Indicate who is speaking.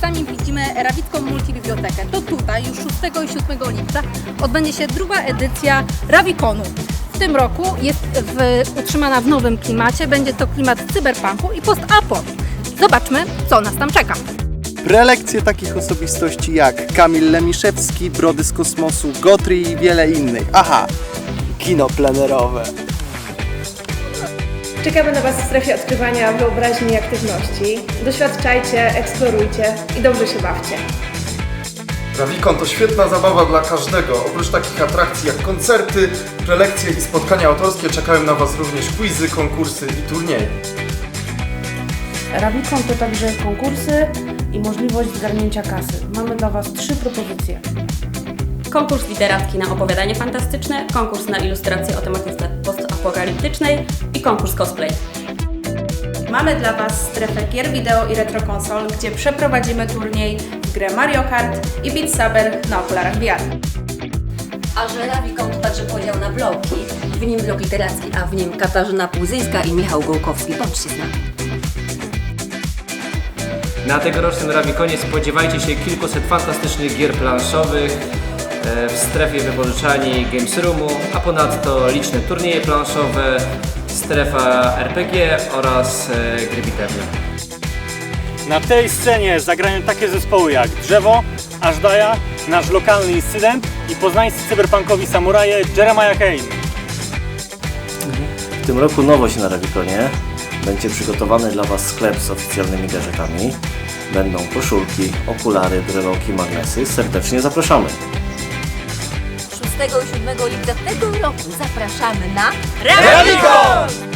Speaker 1: sami widzimy Rawicką Multibibliotekę. To tutaj już 6 i 7 lipca odbędzie się druga edycja Rawikonu. W tym roku jest w, utrzymana w nowym klimacie. Będzie to klimat cyberpunku i post-apo. Zobaczmy, co nas tam czeka.
Speaker 2: Prelekcje takich osobistości jak Kamil Lemiszewski, Brody z Kosmosu, Gotry i wiele innych. Aha, kino plenerowe.
Speaker 3: Czekamy na Was w strefie odkrywania wyobraźni i aktywności. Doświadczajcie, eksplorujcie i dobrze się bawcie.
Speaker 4: Rawikon to świetna zabawa dla każdego. Oprócz takich atrakcji jak koncerty, prelekcje i spotkania autorskie czekają na Was również quizy, konkursy i turnieje.
Speaker 5: Rawikon to także konkursy i możliwość zgarnięcia kasy. Mamy dla Was trzy propozycje.
Speaker 6: Konkurs literacki na opowiadanie fantastyczne, konkurs na ilustrację o tematyce postapokaliptycznej i konkurs cosplay.
Speaker 7: Mamy dla Was strefę gier wideo i retrokonsol, gdzie przeprowadzimy turniej w grę Mario Kart i Beat Saber na okularach VR.
Speaker 8: A że Rawikon to także podział na bloki, w nim blok literacki, a w nim Katarzyna Puzyńska i Michał Gołkowski. Bądźcie z nami.
Speaker 9: Na tegorocznym Rawikonie spodziewajcie się kilkuset fantastycznych gier planszowych w strefie wypożyczalni Games Roomu, a ponadto liczne turnieje planszowe, strefa RPG oraz e, gry bitewne.
Speaker 10: Na tej scenie zagrają takie zespoły jak Drzewo, Ażdaja, nasz lokalny incydent i poznańscy cyberpunkowi samuraje Jeremiah Kane.
Speaker 11: W tym roku nowość na Rawikonie. Będzie przygotowany dla Was sklep z oficjalnymi gadżetami. Będą koszulki, okulary, breloki, magnesy. Serdecznie zapraszamy.
Speaker 8: 6 i 7 lipca tego roku zapraszamy na
Speaker 1: Ravikon!